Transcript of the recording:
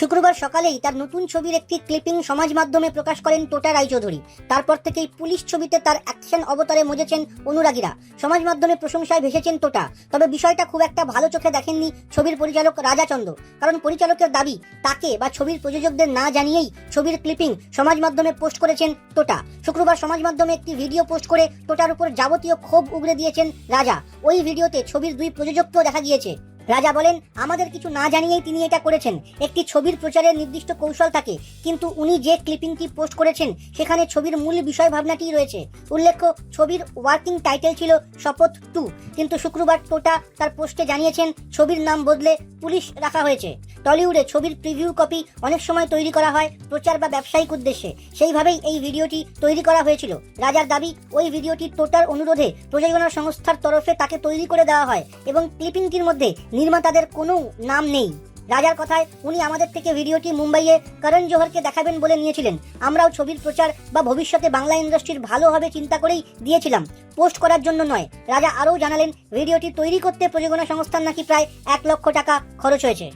শুক্রবার সকালেই তার নতুন ছবির একটি ক্লিপিং সমাজ মাধ্যমে প্রকাশ করেন টোটা রায়চৌধুরী। তারপর থেকেই পুলিশ ছবিতে তার অ্যাকশন অবতারে মজেছেন অনুরাগীরা। সমাজ মাধ্যমে প্রশংসায় ভেসেছেন টোটা তবে বিষয়টা খুব একটা ভালো চোখে দেখেননি ছবির পরিচালক রাজা চন্দ কারণ পরিচালকের দাবি, তাকে বা ছবির প্রযোজকদের না জানিয়েই ছবির ক্লিপিং সমাজ মাধ্যমে পোস্ট করেছেন টোটা শুক্রবার সমাজ মাধ্যমে একটি ভিডিও পোস্ট করে টোটার উপর যাবতীয় ক্ষোভ উগরে দিয়েছেন রাজা। ওই ভিডিওতে ছবির দুই প্রযোজককেও দেখা গিয়েছে। রাজা বলেন, আমাদের কিছু না জানিয়েই তিনি এটা করেছেন। একটি ছবির প্রচারের নির্দিষ্ট কৌশল থাকে, কিন্তু উনি যে ক্লিপিংটি পোস্ট করেছেন, সেখানে ছবির মূল বিষয় ভাবনাটি রয়েছে। উল্লেখ্য, ছবির ওয়ার্কিং টাইটেল ছিল শপথ টু, কিন্তু শুক্রবার টোটা তার পোস্টে জানিয়েছেন, ছবির নাম বদলে পুলিশ রাখা হয়েছে। টলিউডে ছবির প্রিভিউ কপি অনেক সময় তৈরি করা হয় প্রচার বা ব্যবসায়িক উদ্দেশ্যে। সেইভাবেই এই ভিডিওটি তৈরি করা হয়েছিল। রাজার দাবি, ওই ভিডিওটি টোটার অনুরোধে প্রযোজনা সংস্থার তরফে তাকে তৈরি করে দেওয়া হয় এবং ক্লিপিংটির মধ্যে নির্মাতাদের কোনো নাম নেই। রাজার কথায় উনি আমাদের থেকে ভিডিওটি মুম্বাইয়ে করণ জোহরকে দেখাবেন বলে নিয়েছিলেন। আমরাও ছবির প্রচার বা ভবিষ্যতে বাংলা ইন্ডাস্ট্রির ভালো হবে চিন্তা করেই দিয়েছিলাম। পোস্ট করার জন্য নয়, রাজা আরও জানালেন, ভিডিওটি তৈরি করতে প্রযোজনা সংস্থার নাকি প্রায় এক লক্ষ টাকা খরচ হয়েছে।